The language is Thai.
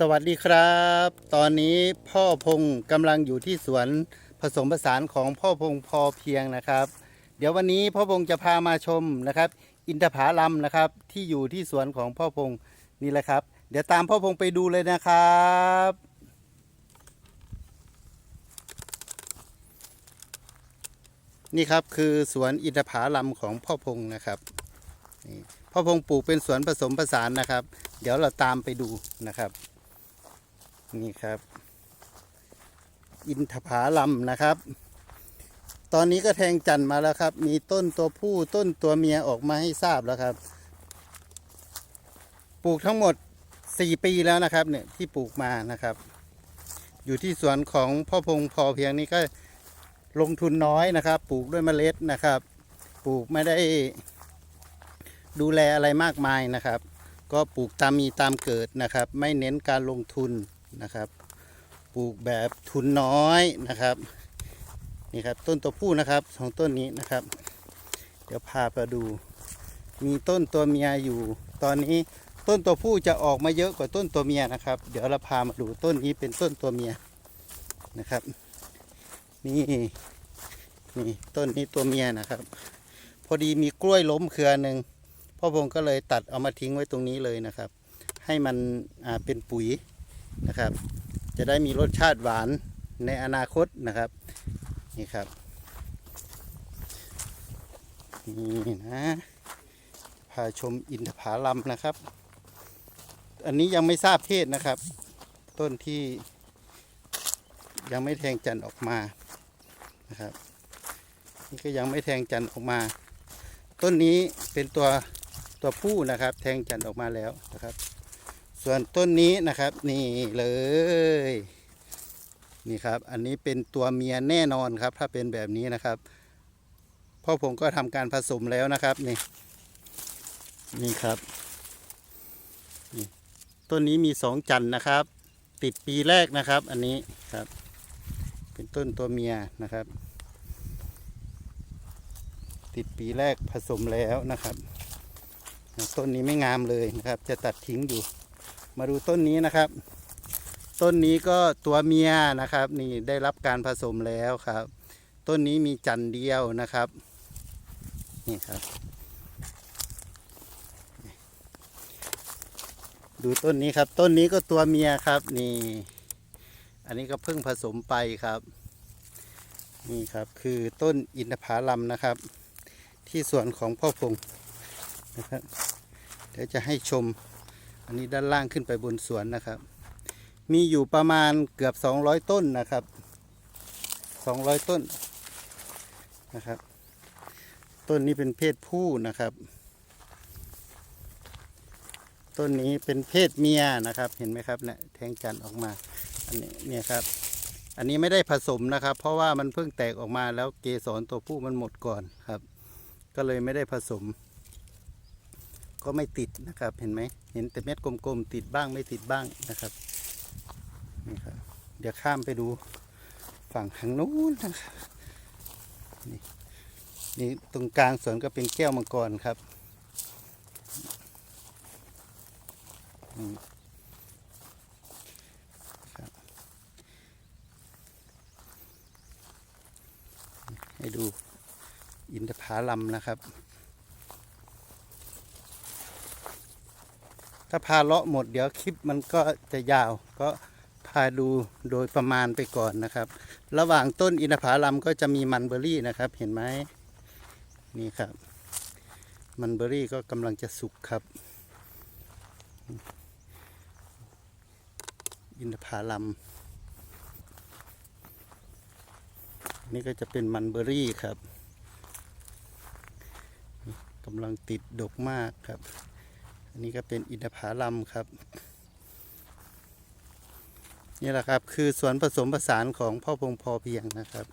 สวัสดีครับ ตอนนี้พ่อพงกำลังอยู่ที่สวนผสมผสานของพ่อพงพอเพียงนะครับ เดี๋ยววันนี้พ่อพงจะพามาชมนะครับ อินทผลัมนะครับที่อยู่ที่สวนของพ่อพงนี่แหละครับ เดี๋ยวตามพ่อพงไปดูเลยนะครับนี่ครับคือสวนอินทผลัมของพ่อพงนะครับพ่อพงปลูกเป็นสวนผสมผสานนะครับ เดี๋ยวเราตามไปดูนะครับ นี่ครับ อินทผลัมนะครับ ตอนนี้ก็แทงจันทร์มาแล้วครับ มีต้นตัวผู้ต้นตัวเมียออกมาให้ทราบแล้วครับ ปลูกทั้งหมด 4 ปีแล้วนะครับเนี่ยที่ปลูกมานะครับ อยู่ที่สวนของพ่อพงพอเพียงนี้ก็ลงทุนน้อยนะครับ ปลูกด้วยเมล็ดนะครับ ปลูกไม่ได้ดูแลอะไรมากมายนะครับ ก็ปลูกตามมีตามเกิดนะครับ ไม่เน้นการลงทุน นะครับ ปลูกแบบทุนน้อยนะครับนี่ครับต้นตัวผู้นะครับสองต้นนี้นะครับ เดี๋ยวพาไปดู มีต้นตัวเมียอยู่ ตอนนี้ต้นตัวผู้จะออกมาเยอะกว่าต้นตัวเมียนะครับ เดี๋ยวเราพามาดูต้นนี้เป็นต้นตัวเมียนะครับ นี่นี่ต้นนี้ตัวเมียนะครับ พอดีมีกล้วยล้มเครือหนึ่งพ่อพงก็เลยตัดเอามาทิ้งไว้ตรงนี้เลยนะครับ ให้มันเป็นปุ๋ย นะครับ จะได้มีรสชาติหวานในอนาคตนะครับ นี่ครับ นี่นะพาชมอินทผลัมนะครับ อันนี้ยังไม่ทราบเพศนะครับ ต้นที่ยังไม่แทงจันออกมานะครับ นี่ก็ยังไม่แทงจันออกมา ต้นนี้เป็นตัวตัวผู้นะครับ แทงจันออกมาแล้วนะครับ ส่วนต้นนี้นะครับนี่เลย นี่ครับ อันนี้เป็นตัวเมียแน่นอนครับ ถ้าเป็นแบบนี้นะครับพ่อผมก็ทำการผสมแล้วนะครับ นี่ นี่ครับนี่ต้นนี้มีสองจันนะครับ ติดปีแรกนะครับ อันนี้ครับ เป็นต้นตัวเมียนะครับ ติดปีแรกผสมแล้วนะครับต้นนี้ไม่งามเลยนะครับ จะตัดทิ้งอยู่ มาดูต้นนี้นะครับ ต้นนี้ก็ตัวเมียนะครับ นี่ได้รับการผสมแล้วครับ ต้นนี้มีจันเดียวนะครับ นี่ครับ ดูต้นนี้ครับ ต้นนี้ก็ตัวเมียครับ นี่ อันนี้ก็เพิ่งผสมไปครับ นี่ครับคือต้นอินทผลัมนะครับ ที่สวนของพ่อพงนะครับเดี๋ยวจะให้ชม อันนี้ด้านล่างขึ้นไปบนสวนนะครับ มีอยู่ประมาณเกือบ 200 ต้นนะครับ 200 ต้นนะครับ ต้นนี้เป็นเพศผู้นะครับ ต้นนี้เป็นเพศเมียนะครับ เห็นไหมครับเนี่ยแทงจันออกมา อันนี้เนี่ยครับ อันนี้ไม่ได้ผสมนะครับ เพราะว่ามันเพิ่งแตกออกมาแล้วเกสรตัวผู้มันหมดก่อนครับ ก็เลยไม่ได้ผสม ก็ไม่ติดนะครับ เห็นไหมเห็นแต่เม็ดกลมๆติดบ้างไม่ติดบ้างนะครับนี่ครับ เดี๋ยวข้ามไปดูฝั่งทางนู้นนะครับนี่นี่ตรงกลางสวนก็เป็นแก้วมังกรครับให้ดูอินทผลัมนะครับ ถ้าพาเลาะหมดเดี๋ยวคลิปมันก็จะยาวก็พาดูโดยประมาณไปก่อนนะครับ ระหว่างต้นอินทผลัมก็จะมีมันเบอรี่นะครับ เห็นไหมนี่ครับ มันเบอรี่ก็กำลังจะสุกครับ อินทผลัมนี่ก็จะเป็นมันเบอรี่ครับกำลังติดดกมากครับ อันนี้ก็เป็นอินทผลัมครับ นี่แหละครับคือสวนผสมผสานของพ่อพงพอเพียงนะครับ